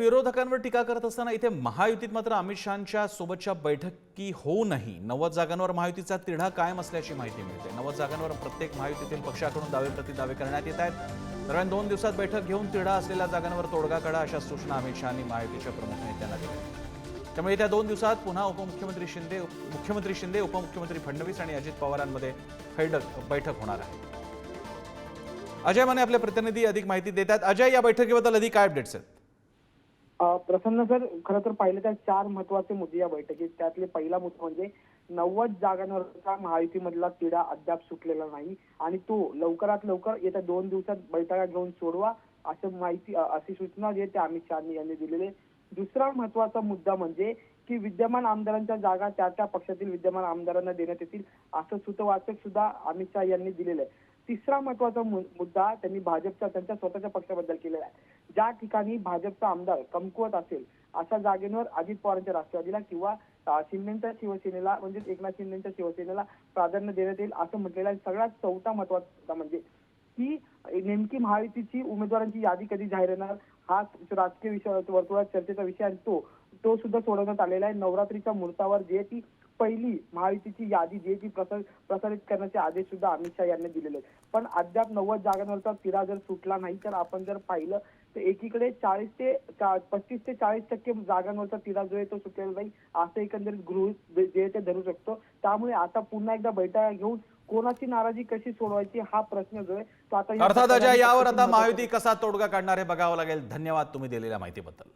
विरोधकांवर टीका करत असताना इथे महायुतीत मात्र अमित शहाच्या सोबतच्या बैठकी होऊनही नव्वद जागांवर महायुतीचा तिढा कायम असल्याची माहिती मिळते. नव्वद जागांवर प्रत्येक महायुतीतील पक्षाकडून दावे प्रतिदावे करण्यात येत आहेत. दरम्यान दोन दिवसात बैठक घेऊन तिढा असलेल्या जागांवर तोडगा काढा अशा सूचना अमित शहानी महायुतीच्या प्रमुख नेत्यांना दिल्या. त्यामुळे येत्या दोन दिवसात पुन्हा उपमुख्यमंत्री शिंदे मुख्यमंत्री शिंदे उपमुख्यमंत्री फडणवीस आणि अजित पवारांमध्ये खैडक बैठक होणार आहे. अजय माने आपले प्रतिनिधी अधिक माहिती देतात. अजय या बैठकीबद्दल अधिक काय अपडेट्स आहेत? प्रसन्न सर खरं तर पाहिलं तर चार महत्त्वाचे मुद्दे या बैठकीत. त्यातले पहिला मुद्दा म्हणजे नव्वद जागांवरचा महायुतीमधला तिढा अद्याप सुटलेला नाही. आणि तो लवकरात लवकर येत्या दोन दिवसात बैठका घेऊन सोडवा असं माहिती अशी सूचना जे त्या अमित शहा यांनी दिलेले दुसरा महत्त्वाचा मुद्दा म्हणजे की विद्यमान आमदारांच्या जागा त्या त्या पक्षातील विद्यमान आमदारांना देण्यात येतील असं सुतवाचक सुद्धा अमित शहा यांनी दिलेलं आहे. तिसरा महत्त्वाचा मुद्दा त्यांनी भाजपचा त्यांच्या स्वतःच्या पक्षाबद्दल केलेला आहे. ज्या ठिकाणी भाजपचा आमदार कमकुवत असेल अशा जागेवर अजित पवारांच्या राष्ट्रवादीला किंवा शिंदेच्या शिवसेनेला म्हणजे एकनाथ शिंदेच्या शिवसेनेला प्राधान्य देण्यात येईल असं म्हटलेलं आहे. सगळ्यात चौथा महत्त्वाचा म्हणजे की नेमकी महायुतीची उमेदवारांची यादी कधी जाहीर होणार हा राजकीय विषय वर्तुळात चर्चेचा विषय आणि तो तो सुद्धा सोडवण्यात आलेला आहे. नवरात्रीच्या मुहूर्तावर जे ती पहिली महायुतीची यादी जे ती प्रसार प्रसारित करण्याचे आदेश सुद्धा अमित शहा यांनी दिलेले आहेत. पण अद्याप नव्वद जागांवरचा तिढा जर सुटला नाही तर आपण जर पाहिलं तर एकीकडे चाळीस ते पस्तीस ते चाळीस टक्के जागांवरचा तिढा जो आहे तो सुटलेला नाही असं एकंदरीत गृहित जे ते धरू शकतो. त्यामुळे आता पुन्हा एकदा बैठका घेऊन कोणाची नाराजी कशी सोडवायची हा प्रश्न जो आहे तो आता अर्थात अजय यावर आता महायुती कसा तोडगा काढणार हे बघावं लागेल. धन्यवाद तुम्ही दिलेल्या माहितीबद्दल.